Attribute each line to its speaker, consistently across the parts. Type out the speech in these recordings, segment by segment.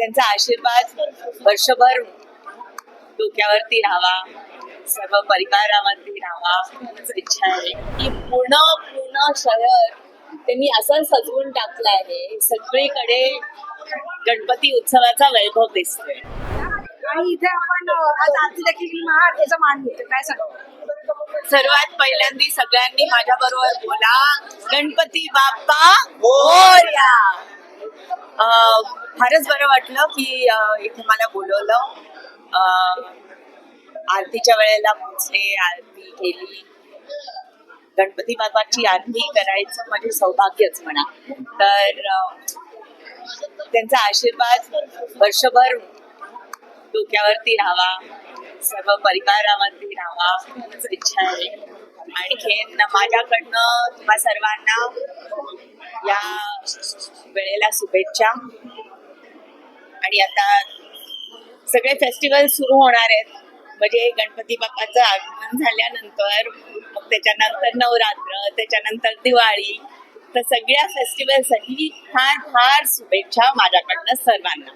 Speaker 1: त्यांचा आशीर्वाद वर्षभर डोक्यावरती राहावा सर्व परिवारावरती राहावा इच्छा आहे. की पूर्ण पूर्ण शहर त्यांनी असं सजवून टाकलं आहे. सगळीकडे गणपती उत्सवाचा वैभव दिसतोय.
Speaker 2: आणि इथे आपण आज आरती देखील महाआरतीचा मान घेतो काय सांगा
Speaker 1: सर्वात पहिल्यांदी सगळ्यांनी माझ्या बरोबर बोला. गणपती बाप्पा मोरया अं, फारच बरं वाटलं की इथे मला बोलवलं. अं, आरतीच्या वेळेला पोचले आरती केली. गणपती बाप्पाची आरती करायचं म्हणजे सौभाग्यच म्हणा. तर त्यांचा आशीर्वाद वर्षभर डोक्यावरती राहावा. सर्व परिवारावरती राहावा. इच्छा आहे. आणखीन माझ्याकडनं तुम्हा सर्वांना या वेळेला शुभेच्छा. आणि आता सगळे फेस्टिवल सुरू होणार आहेत. म्हणजे गणपती बाप्पाचं आगमन झाल्यानंतर मग त्याच्यानंतर नवरात्र त्याच्यानंतर दिवाळी तर सगळ्या फेस्टिवलसाठी फार फार शुभेच्छा माझ्याकडनं सर्वांना.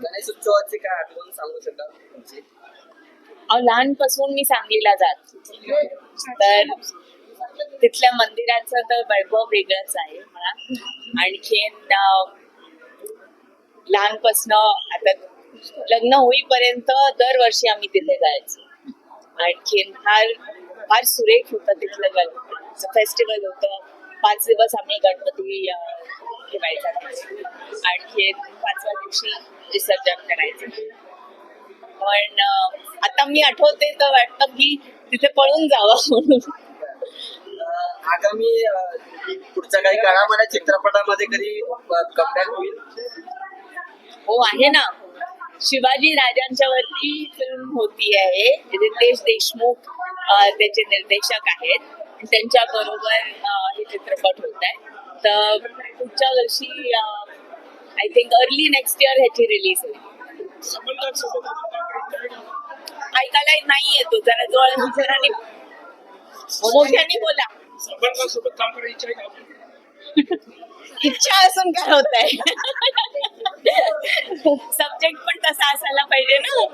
Speaker 3: गणेश उत्सवाची काय आठवण सांगू शकाल तुमची?
Speaker 1: अहो, लहानपासून मी सांगलीला जात. तर तिथल्या मंदिराचं तर वैभव वेगळंच आहे. मला आणखीन लहानपासनं आता लग्न होईपर्यंत दरवर्षी आम्ही तिथे जायचो. आणखीन फार फार सुरेख होतं तिथलं गणपतीचं फेस्टिवल होतं. पाच दिवस आम्ही गणपती ठेवायचा. आणखीन पाचव्या दिवशी विसर्जन करायचं. पण आता मी आठवते तर वाटतं की तिथे पळून जावं म्हणून.
Speaker 3: आगामी पुढच्या काही काळामध्ये चित्रपटामध्ये कधी कमबॅक होईल?
Speaker 1: हो आहे ना. शिवाजी राजांच्या वरती फिल्म होती आहे. रितेश देशमुख त्याचे निर्देशक आहेत. त्यांच्या बरोबर हे चित्रपट होत आहे. तर पुढच्या वर्षी I think early next year ह्याची रिलीज होईल. ऐकायला नाही येतो. जरा जवळ जरा मोठ्याने बोला.
Speaker 4: सोबत काम करायची?
Speaker 1: इच्छा असून काय होत आहे? सब्जेक्ट पण तसा असायला पाहिजे ना.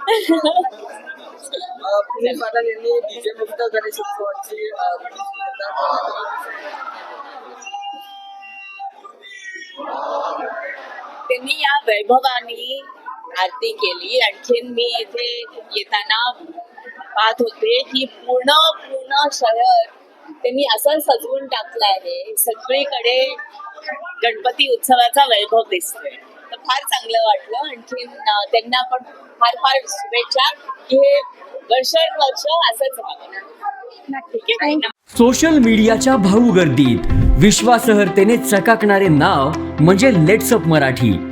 Speaker 3: पुणे पाटील यांनी डीजे मुक्त गणेश उत्सवाची अं,
Speaker 1: त्यांनी या वैभवानी आरती केली. आणखीन मी इथे येताना पाहत होते की पूर्ण पूर्ण शहर त्यांनी असं सजवून टाकलं आहे. सगळीकडे गणपती उत्सवाचा वैभव दिसतोय. तर फार चांगलं वाटलं. आणखीन अं, त्यांना पण फार फार शुभेच्छा. की हे वर्षानुवर्ष असंच राहावं.
Speaker 5: सोशल मीडियाच्या भाऊ गर्दीत. विश्वासार्हतेने चकाकणारे नाव म्हणजे लेट्सअप मराठी.